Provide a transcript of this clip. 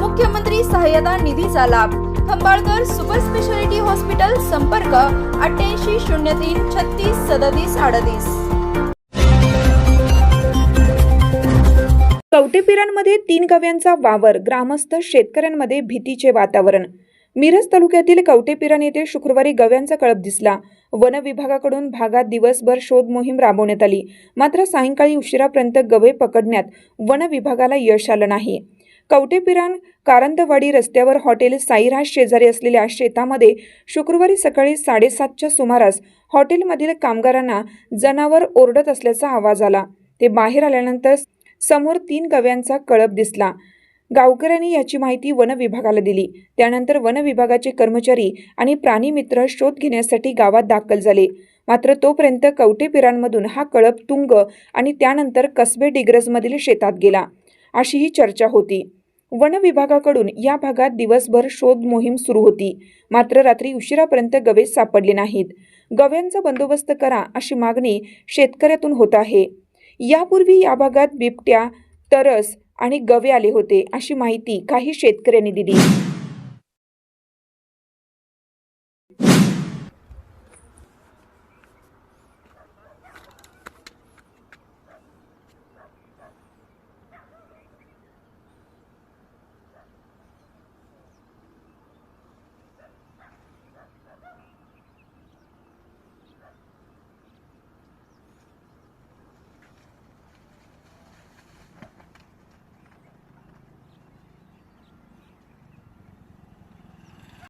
मुख्यमंत्री सहाय्यता निधीचा लाभ. खंबाळकर सुपर स्पेशालिटी हॉस्पिटल संपर्क अठ्ठ्याऐंशी शून्य तीन छत्तीस सदतीस अडतीस. कवटेपिरांमध्ये तीन गव्यांचा वावर ग्रामस्थ शेतकऱ्यांमध्ये भीतीचे वातावरण. मिरज तालुक्यातील कवटेपिरान येथे शुक्रवारी गव्यांचा कळप दिसला. वन विभागाकडून भागात दिवसभर शोध मोहीम राबवण्यात आली. मात्र सायंकाळी उशिरापर्यंत गवे पकडण्यात वन विभागाला यश आलं नाही. कवटेपिरान कारंदवाडी रस्त्यावर हॉटेल साईराज शेजारी असलेल्या शेतामध्ये शुक्रवारी सकाळी साडेसातच्या सुमारास हॉटेलमधील कामगारांना जनावर ओरडत असल्याचा आवाज आला. ते बाहेर आल्यानंतर समोर तीन गव्यांचा कळप दिसला. गावकऱ्यांनी याची माहिती वन विभागाला दिली. त्यानंतर वन विभागाचे कर्मचारी आणि प्राणीमित्र शोध घेण्यासाठी गावात दाखल झाले. मात्र तोपर्यंत कवटेपिरांमधून हा कळप तुंग आणि त्यानंतर कसबे डिग्रजमधील शेतात गेला. अशी ही चर्चा होती. वन विभागाकडून या भागात दिवसभर शोध मोहीम सुरू होती. मात्र रात्री उशिरापर्यंत गवे सापडले नाहीत. गव्यांचा बंदोबस्त करा अशी मागणी शेतकऱ्यातून होत आहे. यापूर्वी या भागात बिबट्या तरस आणि गवे आले होते अशी माहिती काही शेतकऱ्यांनी दिली.